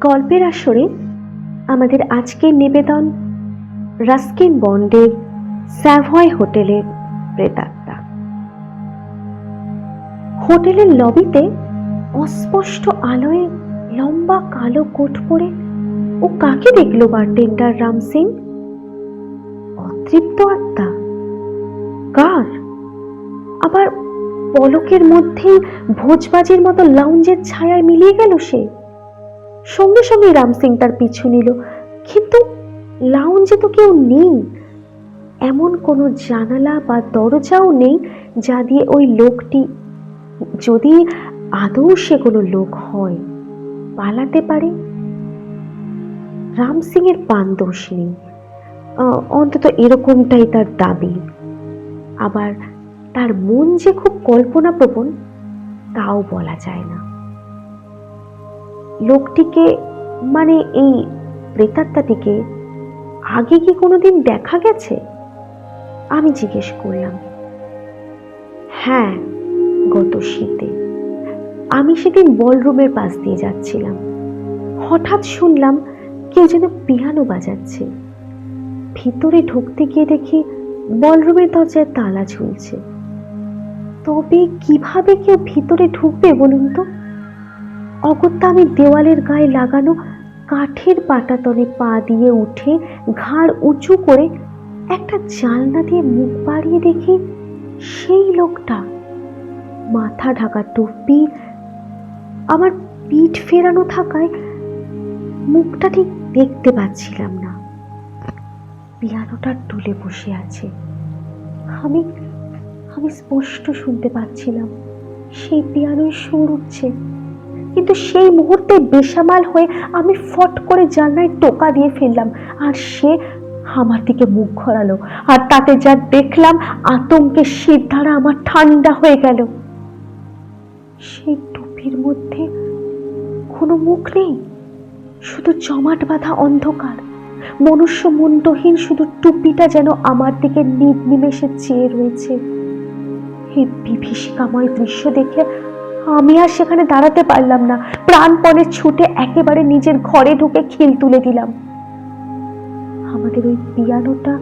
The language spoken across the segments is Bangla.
গল্পের আসরে আমাদের আজকের নিবেদন রাস্কিন বন্ডের স্যাভয় হোটেলের প্রেতাত্মা। হোটেলের লবিতে অস্পষ্ট আলোয় লম্বা কালো কোট পরে ও কাকে দেখল বারটেন্ডার রাম সিং অতৃপ্ত আত্মা। কার? আবার পলকের মধ্যেই ভোজবাজির মতো লাউঞ্জের ছায়ায় মিলিয়ে গেল সে? সঙ্গে সঙ্গে রাম সিং তার পিছু নিল। কিন্তু লাউঞ্জে তো কেউ নেই। এমন কোনো জানালা বা দরজাও নেই যা দিয়ে ওই লোকটি যদি আদৌ সে কোনো লোক হয়, পালাতে পারে। রাম সিং এর পান দোষ নেই। অন্তত এরকমটাই তার দাবি। আবার তার মন যে খুব কল্পনাপ্রবণ, তাও বলা যায় না। লোকটিকে মানে এই প্রেতাত্মাটিকে আগে কি কোনোদিন দেখা গেছে? আমি জিজ্ঞেস করলাম। হ্যাঁ গত শীতে। আমি সেদিন বলরুমের পাশ দিয়ে যাচ্ছিলাম। হঠাৎ শুনলাম কেউ যেন পিয়ানো বাজাচ্ছে। ভিতরে ঢুকতে গিয়ে দেখি বলরুমের দরজায় তালা ঝুলছে। তবে কীভাবে কেউ ভিতরে ঢুকবে বলুন তো? অগত্যা আমি দেওয়ালের গায়ে লাগানো কাঠের পাটাতনে পা দিয়ে উঠে ঘাড় উঁচু করে একটা জানলা দিয়ে মুখ বাড়িয়ে দেখি সেই লোকটা। মাথা ঢাকা টুপি, আমার পিঠ ফেরানো থাকায় মুখটা ঠিক দেখতে পাচ্ছিলাম না। পিয়ানোটা টুলে বসে আছে। আমি আমি স্পষ্ট শুনতে পাচ্ছিলাম, সেই পিয়ানোয় সুর উঠছে। কিন্তু সেই মুহূর্তে বেসামাল হয়ে আমি ফট করে জানলায় টোকা দিয়ে ফেললাম। আর সে আমার দিকে মুখ ঘোরালো। আর তাতে যা দেখলাম, আতঙ্কে শিরধারা আমার ঠান্ডা হয়ে গেল। সেই টুপির মধ্যে কোনো মুখ নেই, শুধু জমাট বাঁধা অন্ধকার। মনুষ্য মুন্ডহীন শুধু টুপিটা যেন আমার দিকে নির্নিমেষে চেয়ে রয়েছে। এই বিভীষিকাময় দৃশ্য দেখে আমি আর সেখানে দাঁড়াতে পারলাম না। প্রাণপণে ছুটে একেবারে নিজের ঘরে ঢুকে খিল তুলে দিলাম। আমাদের ওই পিয়ানোটা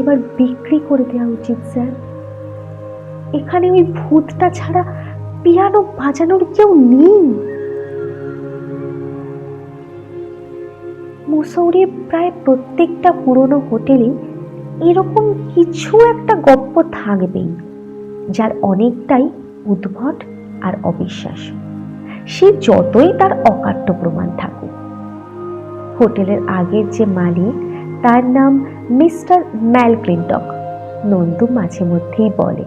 এবার বিক্রি করে দেওয়া উচিত, স্যার। এখানে ওই ভূতটা ছাড়া পিয়ানো বাজানোর কেউ নেই। মুসৌরির প্রায় প্রত্যেকটা পুরনো হোটেলে এরকম কিছু একটা গপ্প থাকবেই, যার অনেকটাই উদ্ভট আর অবিশ্বাস সে যতই তার অকাট্য প্রমাণ থাকুক। হোটেলের আগের যে মালিক, তার নাম মিস্টার ম্যালক্লিন্টক, নন্দু মাঝে মধ্যেই বলে,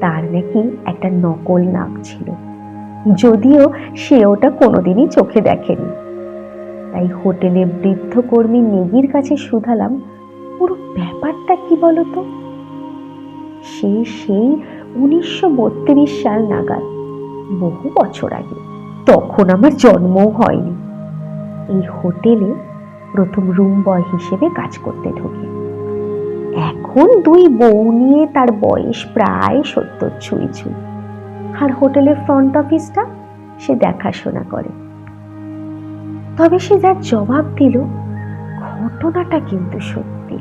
তার নাকি একটা নকল নাক ছিল। যদিও সে ওটা কোনোদিনই চোখে দেখেনি। তাই হোটেলে বৃদ্ধ কর্মী নেগির কাছে শুধালাম, পুরো ব্যাপারটা কি বলতো সে সেই উনিশশো বত্রিশ সাল নাগাদ বহু বছর আগে। তখন আমার জন্মও হয়নি। এই হোটেলে প্রথম রুম বয় হিসেবে কাজ করতে ঢোকে। এখন দুই বউ নিয়ে তার বয়স প্রায় সত্তর ছুঁই ছুঁই। আর হোটেলের ফ্রন্ট অফিসটা সে দেখাশোনা করে। তবে সে যার জবাব দিল, ঘটনাটা কিন্তু সত্যি।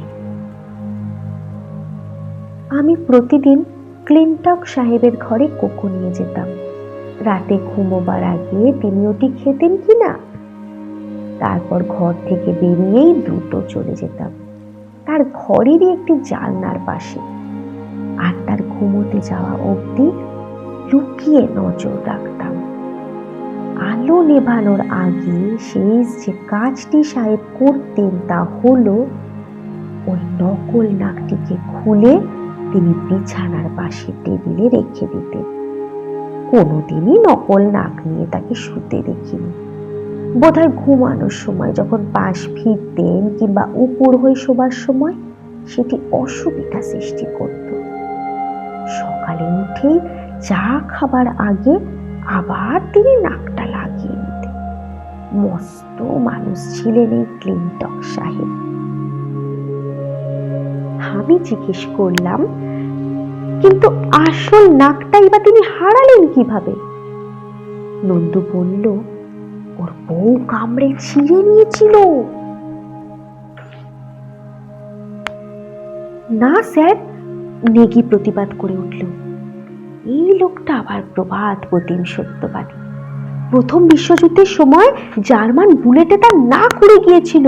আমি প্রতিদিন ক্লিনটক সাহেবের ঘরে কোকো নিয়ে যেতাম। রাতে ঘুমোবার আগে তিনি ওটি খেতেন কি না? তারপর ঘর থেকে বেরিয়েই দ্রুত চলে যেতাম। তার ঘরেরই একটি জানলার পাশে। আর তার ঘুমোতে যাওয়া অবধি লুকিয়ে নজর রাখতাম। আলো নেভানোর আগে শেষ যে কাজটি সাহেব করতেন তা হলো ওই নকল নাকটিকে খুলে তিনি বিছানার পাশে টেবিলে রেখে দিতেন। কোনোদিনই নকল নাক নিয়ে তাকে শুতে দেখিনি। বোধহয় ঘুমানোর সময় যখন পাশ ফিরতেন কিংবা উপর হয়ে শোবার সময়, সেটি অসুবিধা সৃষ্টি করত। সকালে উঠেই চা খাবার আগে আবার তিনি নাকটা লাগিয়ে নিতেন। মস্ত মানুষ ছিলেন এই ক্লিনটক সাহেব। আমি জিজ্ঞেস করলাম কিন্তু আসল নাকটাই বা তিনি হারালেন কীভাবে? নন্দু বলল, ওর বউ কামড়ে ছিঁড়ে নিয়েছিল। না স্যার, নেগি প্রতিবাদ করে উঠল। এই লোকটা আবার প্রবাদ প্রতিম সত্যবাদী। প্রথম বিশ্বযুদ্ধের সময় জার্মান বুলেটে তার নাক উড়ে গিয়েছিল।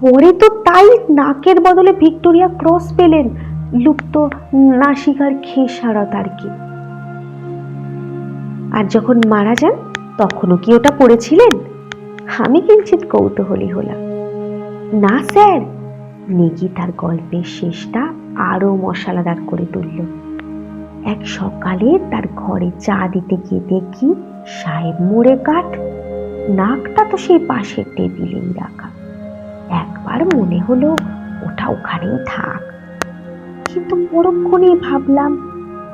পরে তো তাই নাকের বদলে ভিক্টোরিয়া ক্রস পেলেন। লুপ্ত নাসিকার খেসারত আর কি। আর যখন মারা যান, তখনও কি ওটা পড়েছিলেন? আমি কিঞ্চিত কৌতূহলী হলাম। না, স্যার। নেগি তার গল্পের শেষটা আরও মশলাদার করে তুলল। এক সকালে তার ঘরে চা দিতে গিয়ে দেখি সাহেব মোড়ে কাঠ, নাকটা তো সেই পাশের টেবিলেই রাখা। একবার মনে হলো ওটা ওখানেই থাক। কিন্তু পরক্ষণেই ভাবলাম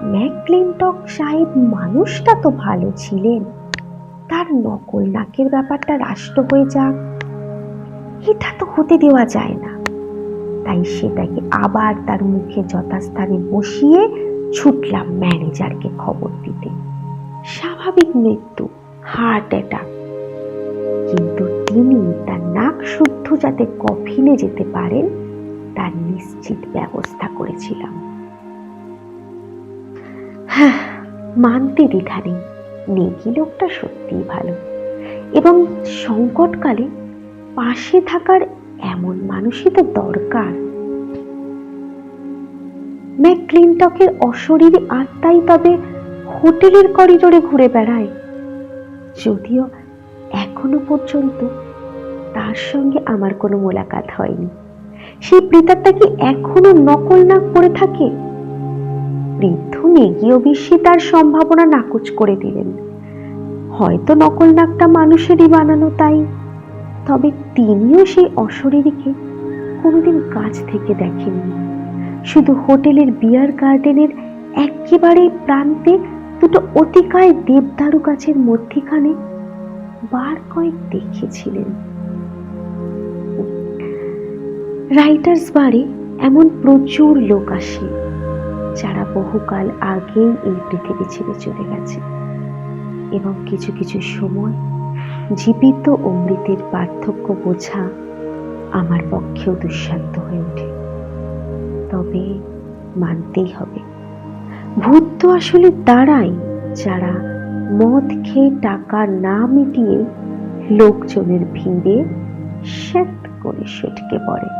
ম্যাকক্লিনটক সাহেব মানুষটা তো ভালো ছিলেন। তার নকল নাকের ব্যাপারটা রাষ্ট্র হয়ে যাক। এটা তো হতে দেওয়া যায় না। তাই সেটাকে আবার তার মুখে যথাস্থানে বসিয়ে ছুটলাম ম্যানেজারকে খবর দিতে। স্বাভাবিক মৃত্যু, হার্ট অ্যাটাক। কিন্তু তিনি তার নাক শুদ্ধ যাতে কফিনে যেতে পারেন তার নিশ্চিত ব্যবস্থা করেছিলাম। হ্যাঁ মানতে দ্বিধা নেই। নেগি লোকটা সত্যিই ভালো। এবং সংকটকালে পাশে থাকার এমন মানুষই তো দরকার। ম্যাকক্লিনটকের অশরীরী আত্মাই তবে হোটেলের করিডোরে ঘুরে বেড়ায়। যদিও এখনও পর্যন্ত তার সঙ্গে আমার কোনো মোলাকাত হয়নি। সেই প্রেতাত্মা কি এখনও নকল নাক পড়ে থাকে? বৃদ্ধ নেগিও বেশি তার সম্ভাবনা নাকচ করে দিলেন। হয়তো নকল নাকটা মানুষেরই বানানো তাই। তবে তিনিও সেই অশরীরীকে কোনোদিন কাছ থেকে দেখেননি। শুধু হোটেলের বিয়ার গার্ডেনের একেবারে প্রান্তে দুটো অতিকায় দেবদারু গাছের মধ্যিখানে বার কয়েক দেখেছিলেন। রাইটার্স বারে এমন প্রচুর লোক আসে যারা বহুকাল আগেই এই পৃথিবী ছেড়ে চলে গেছে। এবং কিছু কিছু সময় জীবিত ও মৃতের পার্থক্য বোঝা আমার পক্ষেও দুঃসাধ্য হয়ে ওঠে। তবে মানতেই হবে, ভূত তো আসলে তারাই যারা মদ খেয়ে টাকা না মিটিয়ে লোকজনের ভিড়ে শ্যাত করে সটকে পড়ে।